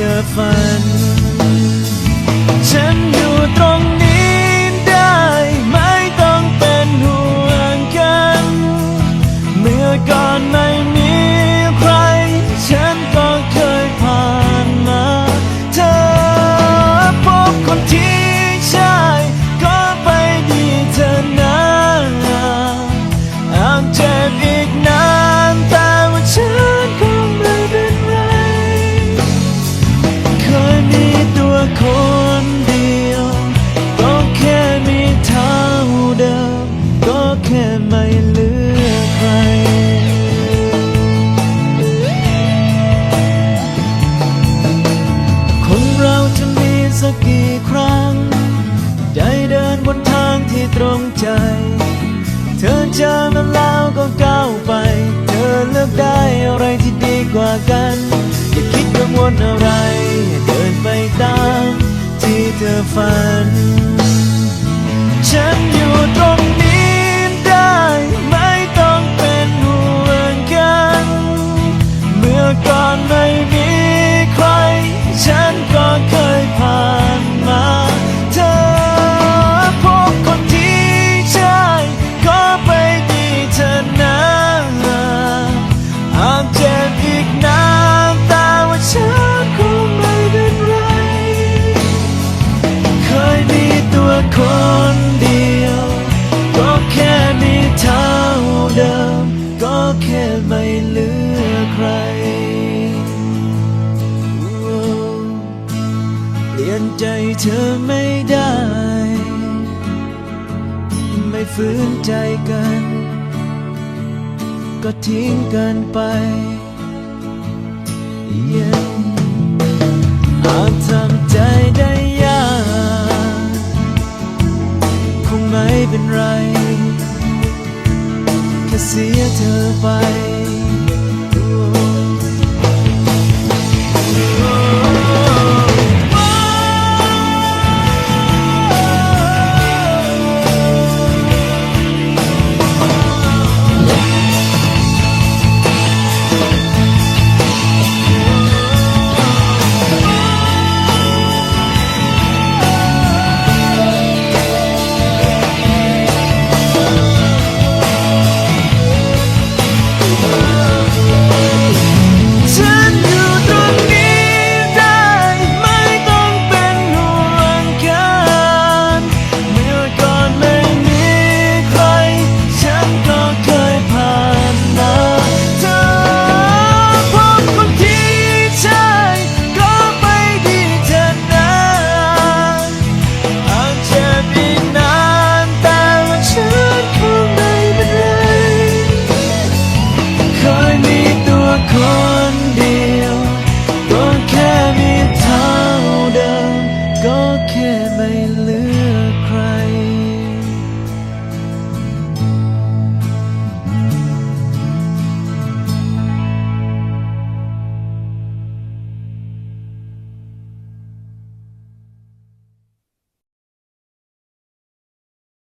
เธอฝัน ฉันอยู่ตรงนี้ได้ไม่ต้องเป็นห่วงกัน เมื่อก่อนไม่มีใคร ฉันก็เคยผ่านมา เธอพบคนที่ใช่ก็ไปดีเธอนะอาจ ใจ เธอเจอมันแล้วก็ก้าวไป เธอเลือกได้อะไรที่ดีกว่ากัน อย่าคิดกังวลอะไร เธอไม่ได้ ไม่ฝืนใจกัน ก็ทิ้งกันไป Yeah อาจทำใจได้ยากคงไม่เป็นไร แค่เสียเธอไป